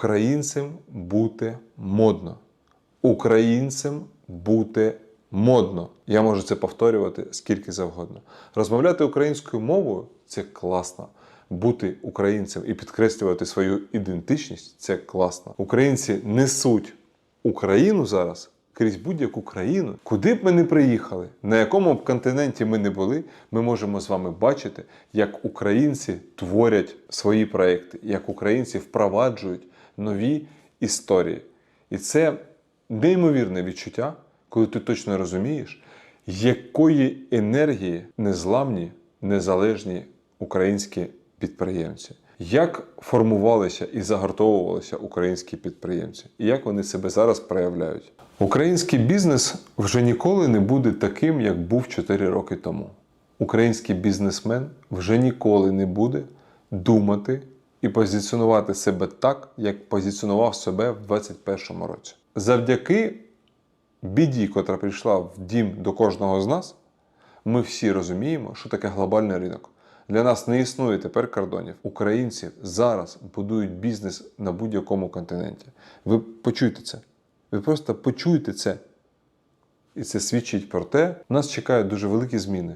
українцем бути модно. Українцем бути модно. Я можу це повторювати скільки завгодно. Розмовляти українською мовою це класно. Бути українцем і підкреслювати свою ідентичність це класно. Українці несуть Україну зараз крізь будь-яку країну. Куди б ми не приїхали, на якому б континенті ми не були, ми можемо з вами бачити, як українці творять свої проекти, як українці впроваджують нові історії. І це неймовірне відчуття, коли ти точно розумієш, якої енергії незламні, незалежні українські підприємці. Як формувалися і загартовувалися українські підприємці, і як вони себе зараз проявляють? Український бізнес вже ніколи не буде таким, як був 4 роки тому. Український бізнесмен вже ніколи не буде думати і позиціонувати себе так, як позиціонував себе в 2021 році. Завдяки біді, котра прийшла в дім до кожного з нас, ми всі розуміємо, що таке глобальний ринок. Для нас не існує тепер кордонів. Українці зараз будують бізнес на будь-якому континенті. Ви почуйте це. Ви просто почуйте це. І це свідчить про те, нас чекають дуже великі зміни.